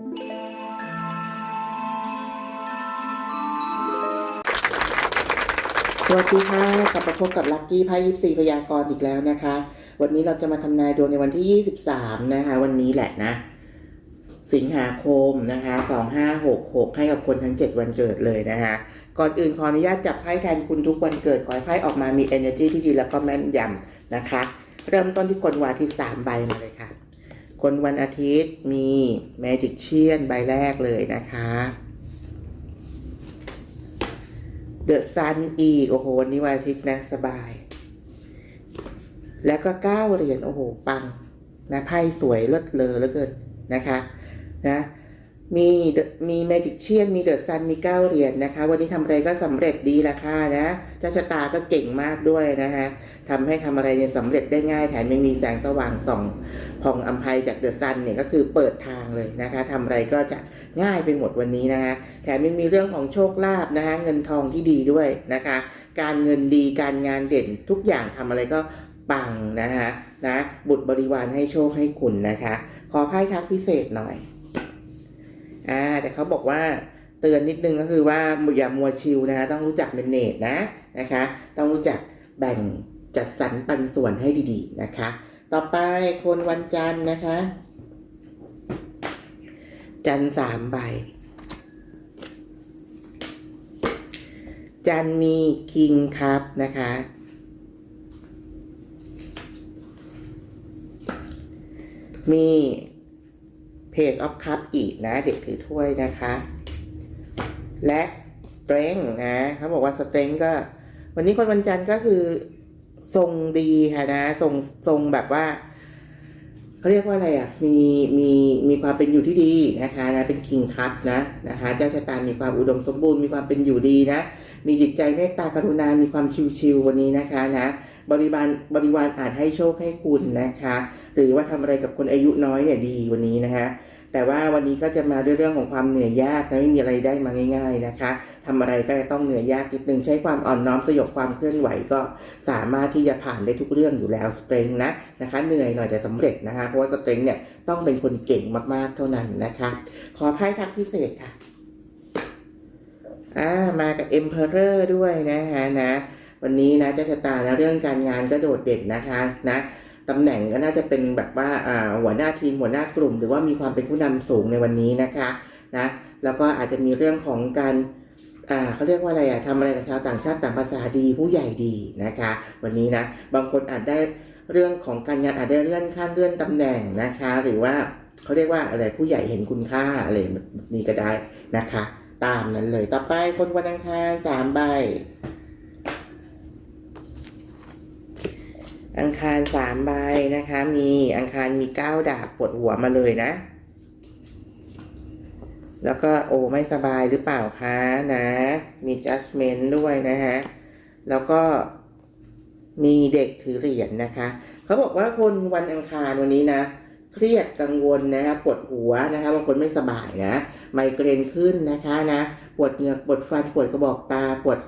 สวัสดีค่ะกลับมาพบกับลัคกี้ไพ่ยิปซีพยากรณ์อีกแล้วนะคะ วันนี้เราจะมาทำนายดวงในวันที่ 23 นะคะ วันนี้แหละนะ สิงหาคมนะคะ 2566 ให้กับคนทั้ง 7 วันเกิดเลยนะคะ ก่อนอื่นขออนุญาตจับไพ่แทนคุณทุกวันเกิด ขอให้ไพ่ออกมามี energy ที่ดีแล้วก็แม่นยำนะคะ เริ่มต้นที่คนวันอาทิตย์3ใบมาเลยค่ะ คนวันอาทิตย์มี Magic เชียนใบแรกเลยนะคะเดอะซันอีก โอ้โหวันนี้วันอาทิตย์นะสบาย แล้วก็เก้าเหรียญโอ้โห ปัง นะไพ่สวยเลิศเลอเหลือเกินนะคะนะมีมีแมจิกเชียนมีเดอะซันมีเก้าเหรียญนะคะ วันนี้ทำอะไรก็สำเร็จดีละค่ะนะ เจ้าชะตาก็เก่งมากด้วยนะคะ ทำให้ทำอะไรเนี่ยสำเร็จได้ง่ายแถมยังมีแสงสว่างส่องพองอัมภัยจากเดอะซันเนี่ยก็คือเปิดทางเลยนะคะทำอะไรก็จะง่ายไปหมดวันนี้นะคะแถมยังมีเรื่องของโชคลาภนะคะเงินทองที่ดีด้วยนะคะ การเงินดีการงานเด่นทุกอย่างทำอะไรก็ปังนะคะนะบุตรบริวารให้โชคให้คุณนะคะ ขอไพ่ทักพิเศษหน่อยอ่าแต่เขาบอกว่าเตือนนิดนึงก็คือว่าอย่ามัวชิลนะคะต้องรู้จักเมนเนจนะนะคะ ต้องรู้จักแบ่ง จัดสรรปันส่วนให้ดีๆนะคะ ต่อไปคนวันจันทร์นะคะ จันทร์สามใบ จันมีคิงครับนะคะ มีเพจออฟคัพอีกนะ เด็กถือถ้วยนะคะ และสเตร n งนะเขาบอกว่าสเตร n งก็ วันนี้คนวันจันทร์ก็คือ ทรงดีค่ะนะทรงทรงแบบว่าเขาเรียกว่าอะไรอะ มีมีมีความเป็นอยู่ที่ดีนะคะนะเป็นคิงคัพนะนะคะ เจ้าชะตามีความอุดมสมบูรณ์มีความเป็นอยู่ดีนะ มีจิตใจเมตตากรุณา มีความชิวๆวันนี้นะคะนะบริวารบริวารอาจให้โชคให้คุณนะคะ หรือว่าทำอะไรกับคนอายุน้อยเนี่ยดีวันนี้นะคะแต่ว่าวันนี้ก็จะมาด้วยเรื่องของความเหนื่อยยากนะไม่มีอะไรได้มาง่าย ๆนะคะ ทำอะไรก็จะต้องเหนื่อยยากนิดนึงใช้ความอ่อนน้อมสยบความเคลื่อนไหวก็สามารถที่จะผ่านได้ทุกเรื่องอยู่แล้วสเตรงนะนะคะเหนื่อยหน่อยแต่สำเร็จนะคะเพราะว่าสเตรงเนี่ยต้องเป็นคนเก่งมากๆเท่านั้นนะคะ ขอไพ่ทักพิเศษค่ะอ่ามากับ Emperor ด้วยนะคะนะวันนี้นะเจ้าชะตานะเรื่องการงานก็โดดเด่นนะคะนะตำแหน่งก็น่าจะเป็นแบบว่าหัวหน้าทีมหัวหน้ากลุ่ม หรือว่ามีความเป็นผู้นำสูงในวันนี้นะคะนะแล้วก็อาจจะมีเรื่องของการ เขาเรียกว่าอะไรอะทำอะไรกับชาวต่างชาติต่างภาษาดีผู้ใหญ่ดีนะคะ วันนี้นะบางคนอาจได้เรื่องของการงานอาจได้เลื่อนขั้นเลื่อนตำแหน่งนะคะ หรือว่าเขาเรียกว่าอะไรผู้ใหญ่เห็นคุณค่าอะไรแบบนี้ก็ได้นะคะ ตามนั้นเลยต่อไปคนวันอังคารสามใบอังคารสามใบนะคะ มีอังคารมีเก้าดาบปวดหัวมาเลยนะ แล้วก็โอไม่สบายหรือเปล่าคะนะ มี judgment ด้วยนะฮะ แล้วก็มีเด็กถือเหรียญนะคะ เขาบอกว่าคนวันอังคารวันนี้นะ เครียดกังวลนะคะปวดหัวนะคะบางคนไม่สบายนะ ไมเกรนขึ้นนะคะนะ ปวดเหงือกปวดฟันปวดกระบอกตาปวด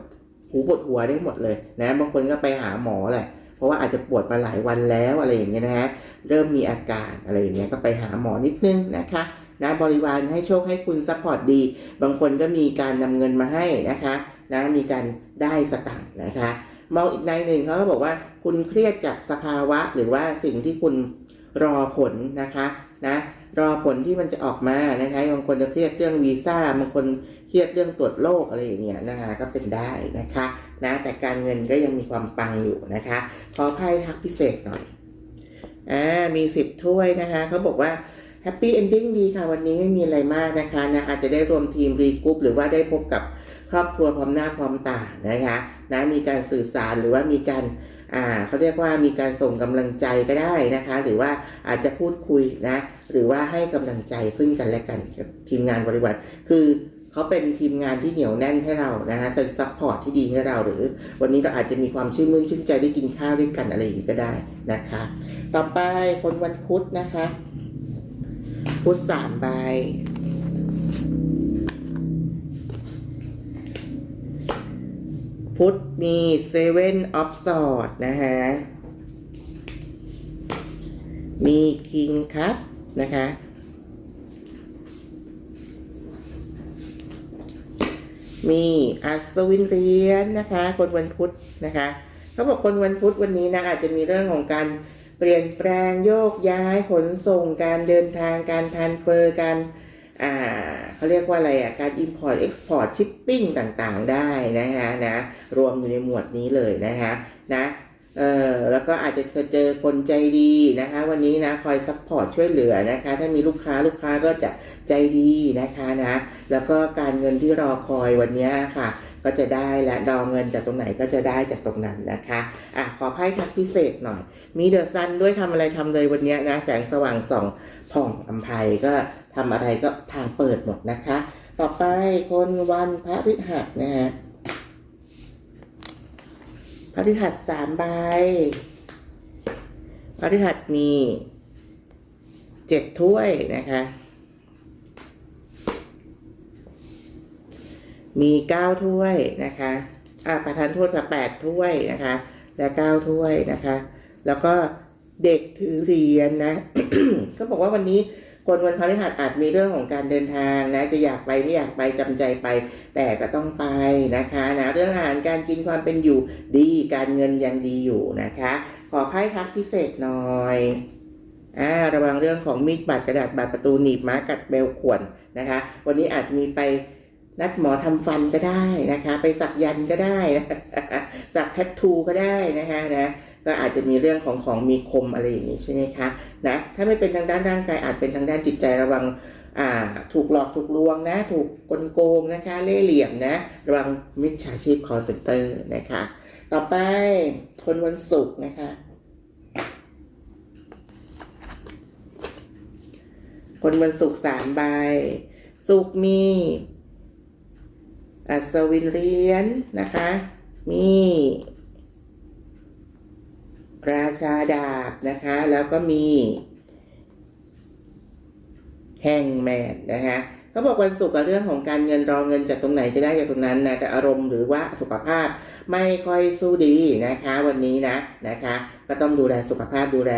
หูปวดหัวได้หมดเลยนะ บางคนก็ไปหาหมอแหละเพราะว่าอาจจะปวดมาหลายวันแล้วอะไรอย่างเงี้ยนะฮะ เริ่มมีอาการอะไรอย่างเงี้ยก็ไปหาหมอนิดนึงนะคะ นะบริวารให้โชคให้คุณซัพพอร์ตดี บางคนก็มีการนำเงินมาให้นะคะนะมีการได้สตางค์นะคะ มองอีกในหนึ่งเขาก็บอกว่าคุณเครียดกับสภาวะหรือว่าสิ่งที่คุณรอผลนะคะนะรอผลที่มันจะออกมานะคะบางคนจะเครียดเรื่องวีซ่าบางคนเครียดเรื่องตรวจโรคอะไรอย่างเงี้ยนะคะก็เป็นได้นะคะนะแต่การเงินก็ยังมีความปังอยู่นะคะขอไพ่ทักพิเศษหน่อยอ่ามีสิบถ้วยนะคะเขาบอกว่า แฮปปี้เอนดิ้งดีค่ะ วันนี้ไม่มีอะไรมากนะคะนะอาจจะได้รวมทีมรีกรุ๊ปหรือว่าได้พบกับครอบครัวพร้อมหน้าพร้อมตานะคะนะมีการสื่อสารหรือว่ามีการอ่าเขาเรียกว่ามีการส่งกำลังใจก็ได้นะคะ หรือว่าอาจจะพูดคุยนะ หรือว่าให้กำลังใจซึ่งกันและกันกับทีมงานบริวารคือเขาเป็นทีมงานที่เหนียวแน่นให้เรานะคะเป็นซัพพอร์ตที่ดีให้เรา หรือ วันนี้เราอาจจะมีความชื่นมื่นชื่นใจได้กินข้าวด้วยกันอะไรอย่างนี้ก็ได้นะคะ ต่อไปคนวันพุธนะคะ พุทสามใบพุทธมีเซเว่นออฟสอดนะฮะ มีคิงครับนะคะ มีอัศวินเรียนนะคะ คนวันพุธนะคะ เขาบอกคนวันพุธวันนี้นะอาจจะมีเรื่องของการ เปลี่ยนแปลงโยกย้ายขนส่งการเดินทางการทานเฟอร์การอ่าเขาเรียกว่าอะไรอะการ Import Export Shipping ต่างๆ ได้นะคะนะรวมอยู่ในหมวดนี้เลยนะคะนะเออแล้วก็อาจจะเจอคนใจดีนะคะ วันนี้นะคอยซัพพอร์ตช่วยเหลือนะคะ ถ้ามีลูกค้าลูกค้าก็จะใจดีนะคะนะ แล้วก็การเงินที่รอคอยวันนี้ค่ะ ก็จะได้และดองเงินจากตรงไหนก็จะได้จากตรงนั้นนะคะอะขอไพ่ทักพิเศษหน่อย มีเดอะซันด้วยทำอะไรทำเลยวันนี้นะแสงสว่างส่องผ่องอัมภัยก็ทำอะไรก็ทางเปิดหมดนะคะ ต่อไปคนวันพระฤหัสนะฮะพระฤหัสสามใบพระฤหัสมีเจ็ดถ้วยนะคะ มีเก้าถ้วยนะคะอ่าประธานโทษค่ะแปดถ้วยนะคะ และเก้าถ้วยนะคะ แล้วก็เด็กถือเหรียญนะก็บอกว่าวันนี้คนวันพฤหัสอาจมีเรื่องของการเดินทางนะจะอยากไปไม่อยากไปจำใจไป แต่ก็ต้องไปนะคะนะเรื่องอาหารการกินความเป็นอยู่ดีการเงินยังดีอยู่นะคะ ขอไพ่ทักพิเศษหน่อยอ่าระวังเรื่องของมีดบาดกระดาษบาดประตูหนีบม้ากัดเบลขวนนะคะ วันนี้อาจมีไป นัดหมอทำฟันก็ได้นะคะ ไปสักยันต์ก็ได้สักแทททูก็ได้นะคะนะก็อาจจะมีเรื่องของของมีคมอะไรอย่างนี้ใช่ไหมคะนะถ้าไม่เป็นทางด้านร่างกายอาจเป็นทางด้านจิตใจระวังอ่าถูกหลอกถูกลวงนะ ถูกกลโกงนะคะ เล่เหลี่ยมนะ ระวังมิจฉาชีพ call center นะคะ ต่อไปคนวันศุกร์นะคะ คนวันศุกร์สามใบศุกร์มี อัศวินเรียญนะคะ มีราชาดาบนะคะ แล้วก็มีแฮงแมนนะคะเขาบอกวันศุกร์เรื่องของการเงินรอเงินจากตรงไหนจะได้จากตรงนั้นนะแต่อารมณ์หรือว่าสุขภาพไม่ค่อยสู้ดีนะคะ วันนี้นะนะคะ ก็ต้องดูแลสุขภาพดูแล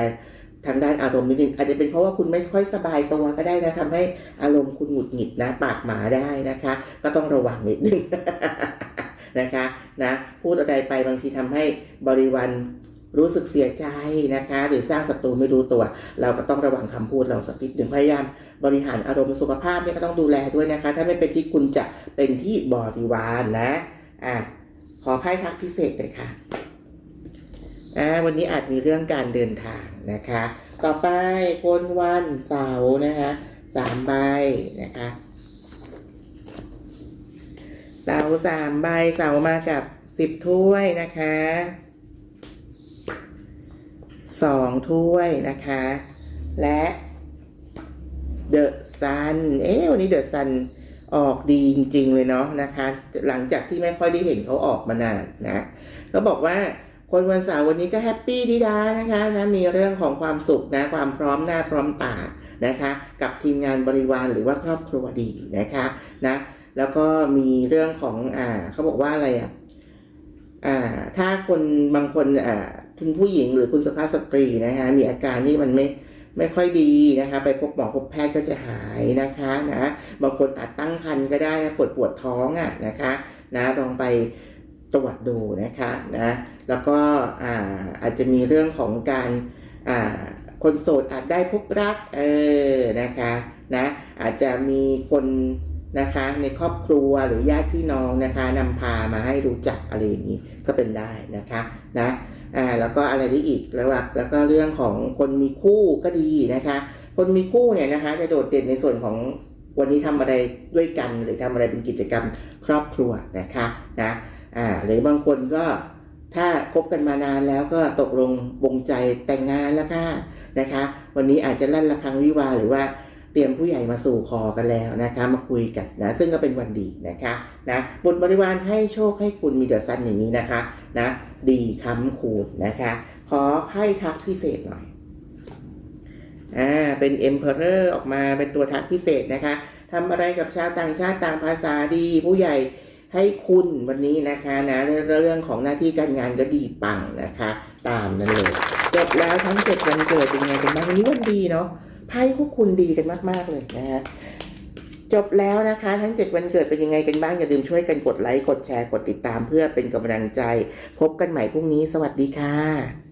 ทางด้านอารมณ์นิดนึงอาจจะเป็นเพราะว่าคุณไม่ค่อยสบายตัวก็ได้นะทำให้อารมณ์คุณหงุดหงิดนะ ปากหมาได้นะคะ ก็ต้องระวังนิดนึงนะคะนะพูดอะไรไปบางทีทำให้บริวารรู้สึกเสียใจนะคะ หรือสร้างศัตรูไม่รู้ตัว เราก็ต้องระวังคำพูดเราสักนิดหนึ่งพยายามบริหารอารมณ์สุขภาพเนี่ยก็ต้องดูแลด้วยนะคะ ถ้าไม่เป็นที่คุณจะเป็นที่บริวารนะอะขอไพ่ทักพิเศษเลยค่ะ อ่าวันนี้อาจมีเรื่องการเดินทางนะคะ ต่อไปคนวันเสาร์นะคะสามใบนะคะเสาสามใบเสามากับสิบถ้วยนะคะสองถ้วยนะคะ และเดอะซันเอ๊วันนี้เดอะซันออกดีจริง ๆ เลยเนาะนะคะ หลังจากที่ไม่ค่อยได้เห็นเขาออกมานานนะ ก็บอกว่า คนวันเสาร์วันนี้ก็แฮปปี้ดีดานะคะนะมีเรื่องของความสุขนะความพร้อมหน้าพร้อมตานะคะ กับทีมงานบริวารหรือว่าครอบครัวดีนะคะนะแล้วก็มีเรื่องของอ่าเขาบอกว่าอะไรอะอ่าถ้าคนบางคนอ่าคุณผู้หญิงหรือคุณสุภาพสตรีนะคะมีอาการที่มันไม่ไม่ค่อยดีนะคะ ไปพบหมอพบแพทย์ก็จะหายนะคะนะบางคนอาจตั้งครรภ์ก็ได้นะปวดปวดท้องอะนะคะนะลองไปตรวจดูนะคะนะ แล้วก็อาอาจจะมีเรื่องของการาคนโสดอาจได้พบรักเออนะคะนะอาจจะมีคนนะคะในครอบครัวหรือญาติพี่น้องนะคะนำพามาให้รู้จักอะไรอย่างนี้ก็เป็นได้นะคะนะอ่าแล้วก็อะไรได้อีกแล้วแล้วก็เรื่องของคนมีคู่ก็ดีนะคะ คนมีคู่เนี่ยนะคะจะโดดเด่นในส่วนของวันนี้ทำอะไรด้วยกัน หรือทำอะไรเป็นกิจกรรมครอบครัวนะคะนะอ่าหรือบางคนก็ ถ้าคบกันมานานแล้วก็ตกลงบงใจแต่งงานแล้วค่ะนะคะ วันนี้อาจจะลั่นระฆังวิวาหรือว่าเตรียมผู้ใหญ่มาสู่คอกันแล้วนะคะ มาคุยกันนะ ซึ่งก็เป็นวันดีนะคะนะบุตรบริวารให้โชคให้คุณมีเดอะซันอย่างนี้นะคะนะดีค้ำคูณนะคะ ขอไพ่ทักพิเศษหน่อยอ่าเป็น Emperor ออกมาเป็นตัวทักพิเศษนะคะทำอะไรกับชาวต่างชาติต่างภาษาดีผู้ใหญ่ ให้คุณวันนี้นะคะนะเรื่องของหน้าที่การงานก็ดีปังนะคะ ตามนั้นเลยจบแล้วทั้งเจ็ดวันเกิดเป็นไงเป็นบ้างวันนี้วันดีเนาะไพ่พวกคุณดีกันมากๆเลยนะฮะจบแล้วนะคะ ทั้ง 7 วันเกิดเป็นยังไงกันบ้างอย่าลืมช่วยกันกดไลค์กดแชร์กดติดตามเพื่อเป็นกำลังใจ พบกันใหม่พรุ่งนี้สวัสดีค่ะ